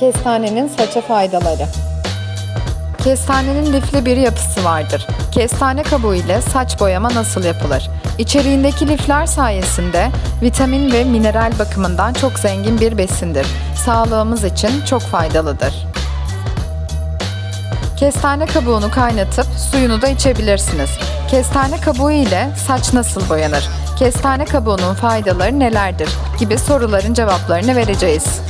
Kestanenin saça faydaları. Kestanenin lifli bir yapısı vardır. Kestane kabuğu ile saç boyama nasıl yapılır? İçeriğindeki lifler sayesinde vitamin ve mineral bakımından çok zengin bir besindir. Sağlığımız için çok faydalıdır. Kestane kabuğunu kaynatıp suyunu da içebilirsiniz. Kestane kabuğu ile saç nasıl boyanır? Kestane kabuğunun faydaları nelerdir? gibi soruların cevaplarını vereceğiz.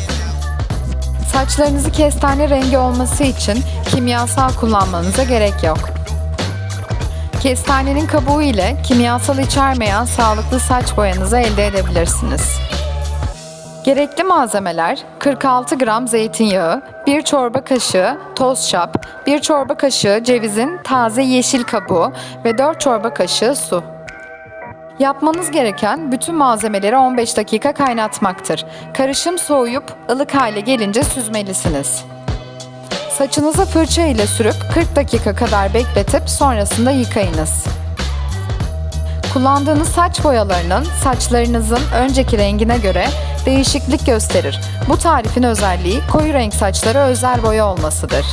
Saçlarınızı kestane rengi olması için kimyasal kullanmanıza gerek yok. Kestanenin kabuğu ile kimyasal içermeyen sağlıklı saç boyanızı elde edebilirsiniz. Gerekli malzemeler 46 gram zeytinyağı, 1 çorba kaşığı toz şap, 1 çorba kaşığı cevizin taze yeşil kabuğu ve 4 çorba kaşığı su. Yapmanız gereken bütün malzemeleri 15 dakika kaynatmaktır. Karışım soğuyup ılık hale gelince süzmelisiniz. Saçınızı fırça ile sürüp 40 dakika kadar bekletip sonrasında yıkayınız. Kullandığınız saç boyalarının saçlarınızın önceki rengine göre değişiklik gösterir. Bu tarifin özelliği koyu renk saçlara özel boya olmasıdır.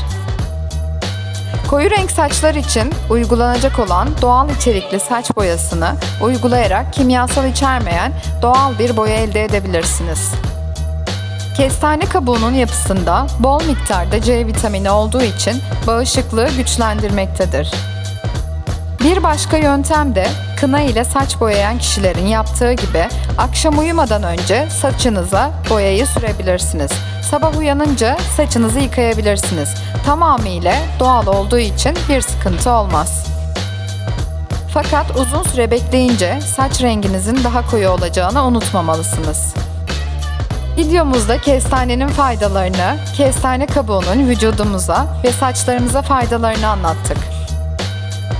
Koyu renk saçlar için uygulanacak olan doğal içerikli saç boyasını uygulayarak kimyasal içermeyen doğal bir boya elde edebilirsiniz. Kestane kabuğunun yapısında bol miktarda C vitamini olduğu için bağışıklığı güçlendirmektedir. Bir başka yöntem de kına ile saç boyayan kişilerin yaptığı gibi akşam uyumadan önce saçınıza boyayı sürebilirsiniz. Sabah uyanınca saçınızı yıkayabilirsiniz. Tamamıyla doğal olduğu için bir sıkıntı olmaz. Fakat uzun süre bekleyince saç renginizin daha koyu olacağını unutmamalısınız. Videomuzda kestanenin faydalarını, kestane kabuğunun vücudumuza ve saçlarımıza faydalarını anlattık.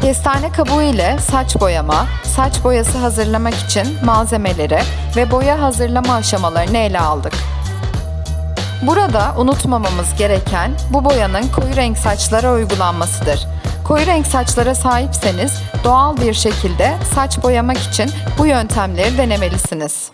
Kestane kabuğu ile saç boyama, saç boyası hazırlamak için malzemeleri ve boya hazırlama aşamalarını ele aldık. Burada unutmamamız gereken bu boyanın koyu renk saçlara uygulanmasıdır. Koyu renk saçlara sahipseniz doğal bir şekilde saç boyamak için bu yöntemleri denemelisiniz.